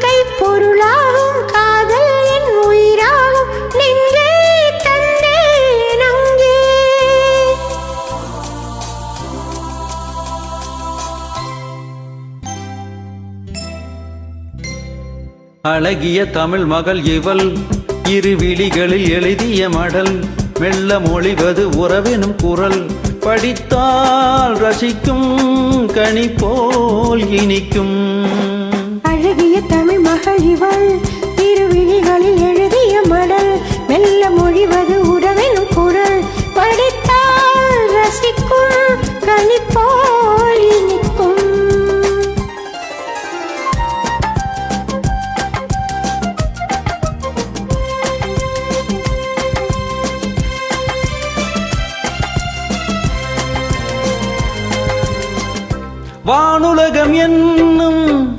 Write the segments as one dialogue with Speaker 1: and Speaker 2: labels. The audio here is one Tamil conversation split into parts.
Speaker 1: வாழ்க்கை பொருளாகும் காதல் என் உயிராகும். நெஞ்சே தந்தேன் அங்கே அழகிய தமிழ் மகள் இவள் இரு விழிகளில் எழுதிய மடல் மெல்ல மொழிவது உறவினும் குரல். படித்தால் ரசிக்கும் கனி போல் இனிக்கும்.
Speaker 2: அழகிய தமிழ் மகள் இவள். திருவிழிகளில் எழுதிய மடல் மெல்ல மொழிவது உறவெனும் குரல். படித்தால் ரசிக்கும் கனிப்போல் இனிக்கும்.
Speaker 1: வானுலகம் என்னும்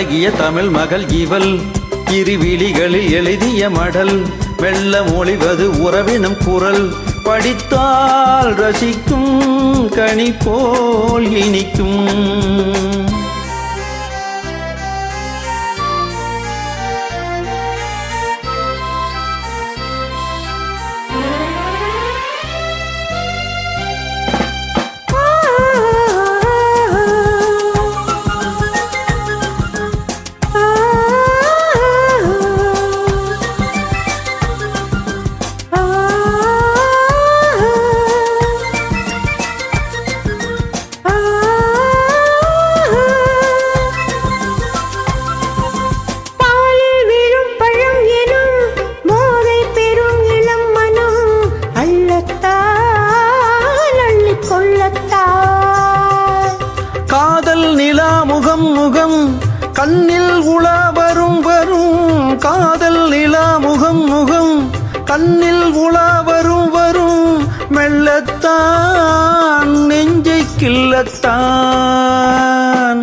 Speaker 1: அழகிய தமிழ் மகள் இவள். இருவிழிகளில் எழுதிய மடல் வெள்ள மொழிவது உறவினும் குரல். படித்தால் ரசிக்கும் கனி போல் இனிக்கும். முகம் கண்ணில் உலா வரும். வரும் காதல் நிலா முகம். முகம் கண்ணில் உலா வரும். வரும் மெல்லத்தான் நெஞ்சை கிள்ளத்தான்.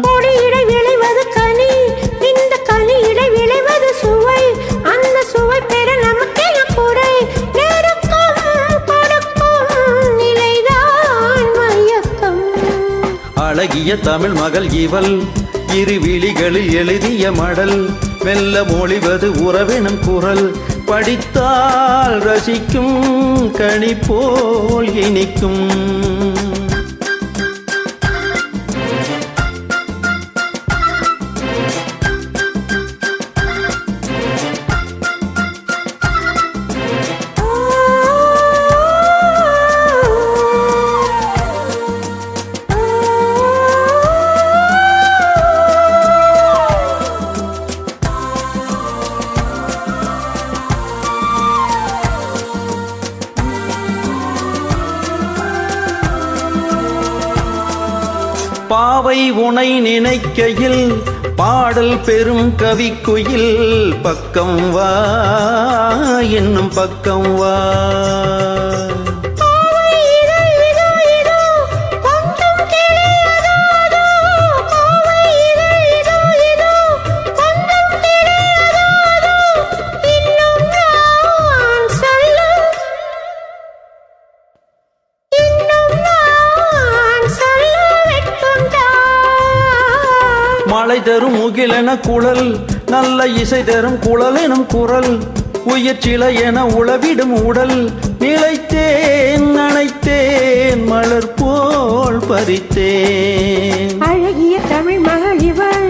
Speaker 2: கொடியிடை விளைவது கனி. இந்த கனியிடை விளைவது சுவை. அந்த சுவை பெற நமக்கே குறை நெருக்கம் கொடுக்கும் நிலைதான் மயக்கம்.
Speaker 1: அழகிய தமிழ் மகள் இவள். இரு விழிகளில் எழுதிய மடல் மெல்ல மொழிவது உறவெனும் குரல். படித்தால் ரசிக்கும் கனி போல் இனிக்கும். பாவை உனை நினைக்கையில் பாடல் பெரும் கவிக்குயில் பக்கம் வா என்னும் பக்கம் வா. மழை தரும் முகிலென குழல் நல்ல இசை தரும் குழல் எனும் குரல் உயிர் சிலை என உளவிடும் உடல் நிலைத்தேன் நனைத்தேன் மலர் போல் பறித்தேன்.
Speaker 2: அழகிய தமிழ் மகள் இவள்